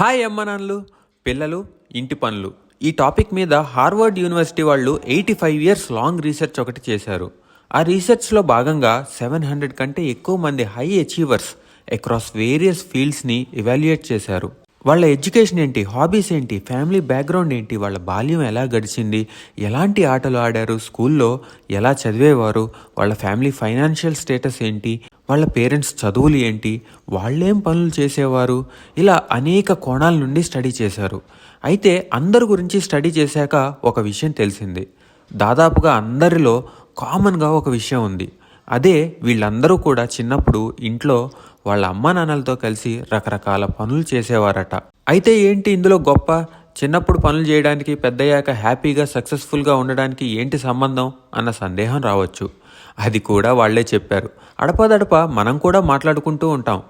Hi అమ్మనాన్లు పిల్లలు ఇంటి పనులు. ఈ టాపిక్ మీద హార్వర్డ్ యూనివర్సిటీ వాళ్ళు eighty five years long research ఒకటి చేశారు. ఆ రీసెర్చ్లో భాగంగా సెవెన్ హండ్రెడ్ కంటే ఎక్కువ మంది హై అచీవర్స్ అక్రాస్ వేరియస్ ఫీల్డ్స్ని ఇవాల్యుయేట్ చేశారు. వాళ్ళ ఎడ్యుకేషన్ ఏంటి హాబీస్ ఏంటి ఫ్యామిలీ బ్యాక్గ్రౌండ్ ఏంటి వాళ్ళ బాల్యం ఎలా గడిచింది ఎలాంటి ఆటలు ఆడారు స్కూల్లో ఎలా చదివేవారు వాళ్ళ ఫ్యామిలీ ఫైనాన్షియల్ స్టేటస్ ఏంటి వాళ్ళ పేరెంట్స్ చదువులు ఏంటి? వాళ్ళేం పనులు చేసేవారు? ఇలా అనేక కోణాల నుండి స్టడీ చేశారు. అయితే అందరి గురించి స్టడీ చేశాక ఒక విషయం తెలిసింది. దాదాపుగా అందరిలో కామన్గా ఒక విషయం ఉంది. అదే వీళ్ళందరూ కూడా చిన్నప్పుడు ఇంట్లో వాళ్ళ అమ్మా నాన్నలతో కలిసి రకరకాల పనులు చేసేవారట. అయితే ఏంటి ఇందులో గొప్ప చిన్నప్పుడు పనులు చేయడానికి పెద్దయ్యాక హ్యాపీగా సక్సెస్ఫుల్గా ఉండడానికి ఏంటి సంబంధం అన్న సందేహం రావచ్చు. అది కూడా వాళ్ళే చెప్పారు. అడపదడప మనం కూడా మాట్లాడుకుంటూ ఉంటాం.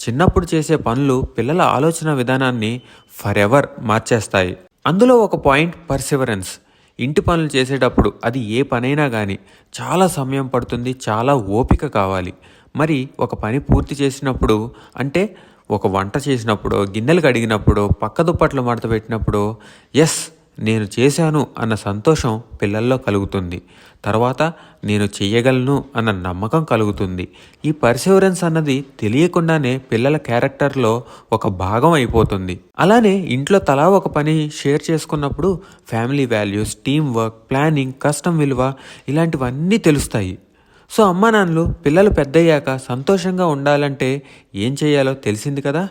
చిన్నప్పుడు చేసే పనులు పిల్లల ఆలోచన విధానాన్ని ఫర్ ఎవర్ మార్చేస్తాయి. అందులో ఒక పాయింట్ పర్సివరెన్స్ ఇంటి పనులు చేసేటప్పుడు అది ఏ పనైనా కానీ చాలా సమయం పడుతుంది చాలా ఓపిక కావాలి. మరి ఒక పని పూర్తి చేసినప్పుడు అంటే ఒక వంట చేసినప్పుడు గిన్నెలు కడిగినప్పుడు పక్క దుప్పట్లు మడత పెట్టినప్పుడు ఎస్ నేను చేశాను అన్న సంతోషం పిల్లల్లో కలుగుతుంది. తర్వాత నేను చేయగలను అన్న నమ్మకం కలుగుతుంది. ఈ పర్సివరెన్స్ అన్నది తెలియకుండానే పిల్లల క్యారెక్టర్లో ఒక భాగం అయిపోతుంది. అలానే ఇంట్లో తలా ఒక పని షేర్ చేసుకున్నప్పుడు family values team work planning కష్టం విలువ ఇలాంటివన్నీ తెలుస్తాయి. సో అమ్మానాన్నలు పిల్లలు పెద్దయ్యాక సంతోషంగా ఉండాలంటే ఏం చేయాలో తెలిసింది కదా?